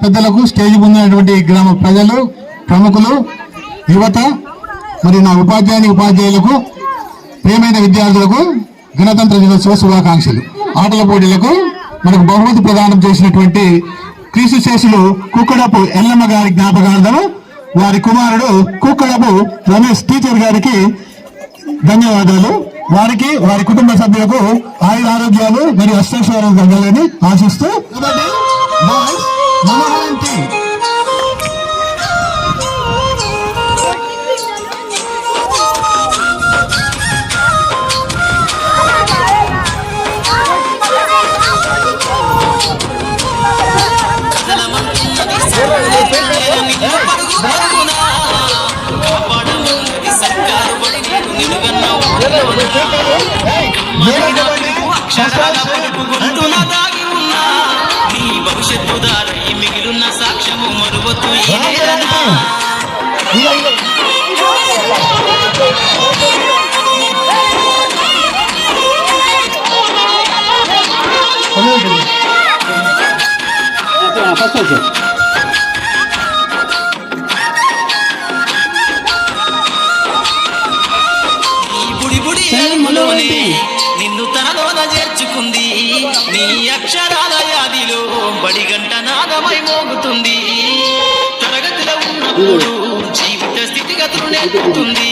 పెద్దలకు స్టేజ్ పొందినటువంటి గ్రామ ప్రజలు ప్రముఖులు యువత మరి నా ఉపాధ్యాయుని ఉపాధ్యాయులకు ప్రియమైన విద్యార్థులకు గణతంత్ర దినోత్సవ శుభాకాంక్షలు. ఆటల పోటీలకు మనకు బహుమతి ప్రదానం చేసినటువంటి క్రీస్తు శేషులు కుక్కడపు ఎల్లమ్మ గారి జ్ఞాపకార్థం వారి కుమారుడు కుక్కడపు రమేష్ టీచర్ గారికి ధన్యవాదాలు. వారికి వారి కుటుంబ సభ్యులకు ఆయుర ఆరోగ్యాలు మరియు అష్టైశ్వర్యాలు కలగాలని ఆశిస్తూ. అక్షరాల పలుకు దాగి ఉన్నా. నీ భవిష్యత్తు మిగిలిన సాక్ష్యము మరువతు బడిగంట నాదమై మోగుతుంది. తరగతిలో ఉన్నప్పుడు జీవిత స్థితిగతులు నేర్పుతుంది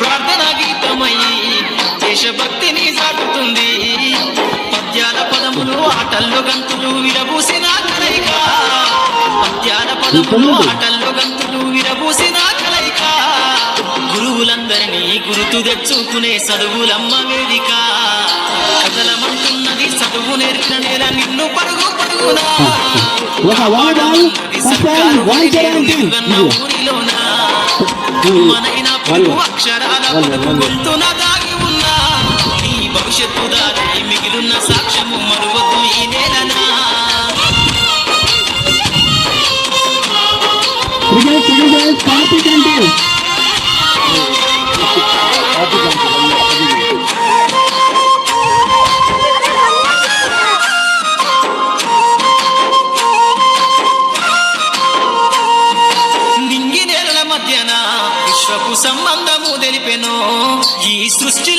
ప్రార్థన గీతమై దేశభక్తిని సాటుతుంది పద్యాల పదములు ఆటల్లో గంతులు విరబూసిన కలయిక. పద్యాల పదములు ఆటల్లో గంతులు విరబూసిన కలయిక. గురువులందరినీ గుర్తు తెచ్చుకునే చదువులమ్మ వేదిక. కదలమంటున్నది చదువు నేర్పిన నేల నిన్ను పరుగు పరుగునా. మనైన అక్షరాల గొంతున దాగి ఉన్నా. నీ భవిష్యత్తు దారి మిగిలిన సాక్ష్యము మరువద్దు ఈ నేలనా.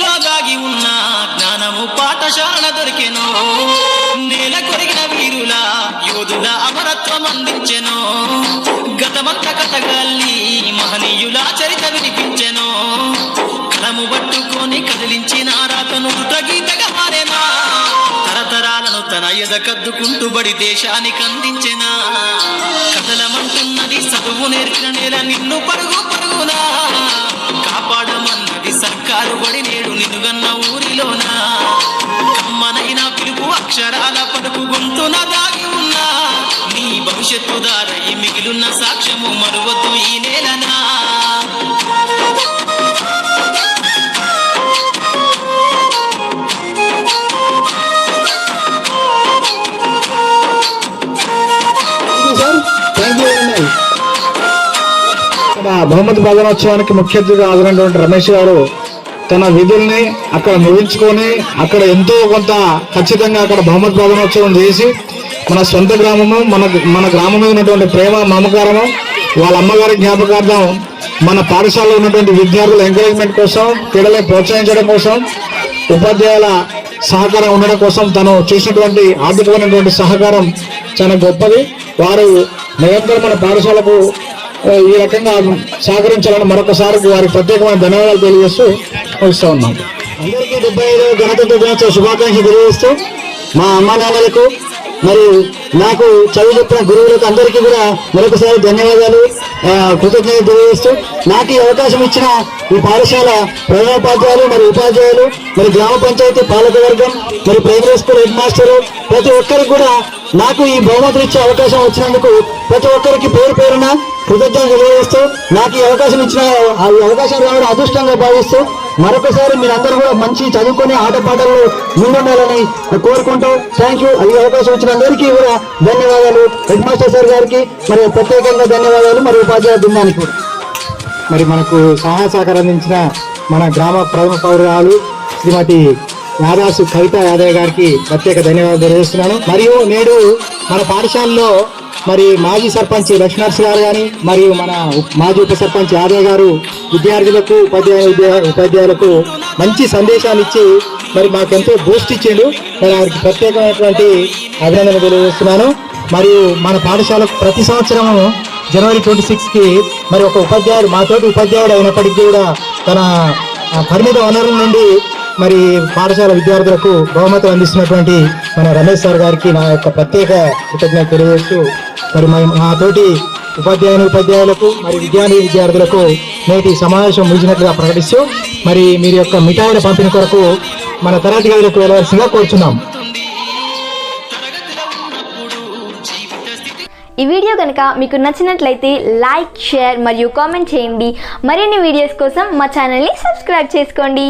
సృష్టిలో దాగి ఉన్న జ్ఞానము పాఠశాల దొరికెను. నేల కొరిగిన వీరుల యోధుల అమరత్వం అందించెను. గతమంత కథగాల్ని మహనీయుల చరిత వినిపించెను. కలము పట్టుకొని కదిలించిన రాతను గీతగా మారేనా తరతరాలను తన ఎద కద్దుకుంటూ బడి దేశానికి అందించెనా? కథలమంటున్నది చదువు నేర్చిన నేల నిన్ను పరుగు అక్షరాల పలుకు గొంతున దాగి ఉన్నా. నీ భవిష్యత్తు దారై మిగిలిన సాక్ష్యము మరువద్దు ఈ నేలనా? ఇక్కడ బహుమతి ప్రధానోత్సవానికి ముఖ్య అతిథిగా హాజరైనటువంటి రమేష్ గారు తన విధుల్ని అక్కడ ముగించుకొని అక్కడ ఎంతో కొంత ఖచ్చితంగా అక్కడ బహుమతి ప్రధానోత్సవం చేసి మన సొంత గ్రామము మన మన గ్రామం మీద ఉన్నటువంటి ప్రేమ మమకారము వాళ్ళ అమ్మగారి జ్ఞాపకార్థం మన పాఠశాలలో ఉన్నటువంటి విద్యార్థుల ఎంకరేజ్మెంట్ కోసం పిల్లల్ని ప్రోత్సహించడం కోసం ఉపాధ్యాయుల సహకారం ఉండడం కోసం తను చేసినటువంటి ఆర్థికమైనటువంటి సహకారం చాలా గొప్పది. వారు నిరంతరం మన పాఠశాలకు ఈ రకంగా సహకరించాలని మరొకసారి వారికి ప్రత్యేకమైన ధన్యవాదాలు తెలియజేస్తూ ముగిస్తూ ఉన్నాం. అందరికీ డెబ్బై ఐదవ గణతంత్ర దినోత్సవ శుభాకాంక్షలు తెలియజేస్తూ మా అమ్మా నాన్నలకు మరియు నాకు చదువు చెప్పిన గురువులకు అందరికీ కూడా మరొకసారి ధన్యవాదాలు కృతజ్ఞత తెలియజేస్తూ నాకు ఈ అవకాశం ఇచ్చిన ఈ పాఠశాల ప్రధానోపాధ్యాయులు మరి ఉపాధ్యాయులు మరి గ్రామ పంచాయతీ పాలకవర్గం మరి ప్రైమరీ స్కూల్ హెడ్ మాస్టరు ప్రతి ఒక్కరికి కూడా నాకు ఈ బహుమతులు ఇచ్చే అవకాశం వచ్చినందుకు ప్రతి ఒక్కరికి పేరు పేరున కృతజ్ఞతలు తెలియజేస్తూ నాకు ఈ అవకాశం ఇచ్చిన ఆ ఈ అవకాశం రావడం అదృష్టంగా భావిస్తూ మరొకసారి మీరందరూ కూడా మంచి చదువుకునే ఆటపాటలు ముందుండాలని కోరుకుంటూ థ్యాంక్ యూ ఈ అవకాశం ఇచ్చిన అందరికీ కూడా ధన్యవాదాలు. హెడ్ మాస్టర్ సార్ గారికి మరి ప్రత్యేకంగా ధన్యవాదాలు. మరి ఉపాధ్యాయ బృందానికి మరి మనకు సహాయ సహకారం అందించిన మన గ్రామ ప్రథమ పౌరాలు శ్రీమతి యాదాసు కవిత యాదవ్ గారికి ప్రత్యేక ధన్యవాదాలు తెలియజేస్తున్నాను. మరియు నేడు మన పాఠశాలలో మరి మాజీ సర్పంచ్ లక్ష్మణర్స్ గారు కానీ మరియు మన మాజీ ఉప సర్పంచ్ యాదవ్ గారు విద్యార్థులకు ఉపాధ్యాయ ఉపాధ్యాయులకు మంచి సందేశాన్ని ఇచ్చి మరి మాకెంతో బూస్ట్ ఇచ్చిండు. మరి వారికి ప్రత్యేకమైనటువంటి అభినందన తెలియజేస్తున్నాను. మరియు మన పాఠశాలకు ప్రతి సంవత్సరము జనవరి ట్వంటీ సిక్స్కి మరి ఒక ఉపాధ్యాయుడు మాతోటి ఉపాధ్యాయుడు అయినప్పటికీ కూడా తన పరిమిత వనరుల నుండి మరి పాఠశాల విద్యార్థులకు బహుమతులు అందిస్తున్నటువంటి మన రమేష్ సార్ గారికి నా యొక్క ప్రత్యేక కృతజ్ఞత తెలియజేస్తూ మరి మా తోటి ఉపాధ్యాయుని ఉపాధ్యాయులకు మరి విద్యార్థి విద్యార్థులకు నేటి సమావేశం ముగిసినట్లుగా ప్రకటిస్తూ మరి మీరు యొక్క మిఠాయిల పంపిణీ కొరకు మన తరగతి గదులకు వెళ్ళవలసిందిగా కోరుచున్నాం. ఈ వీడియో కనుక మీకు నచ్చినట్లయితే లైక్ షేర్ మరియు కామెంట్ చేయండి. మరిన్ని వీడియోస్ కోసం మా ఛానల్ని సబ్స్క్రైబ్ చేసుకోండి.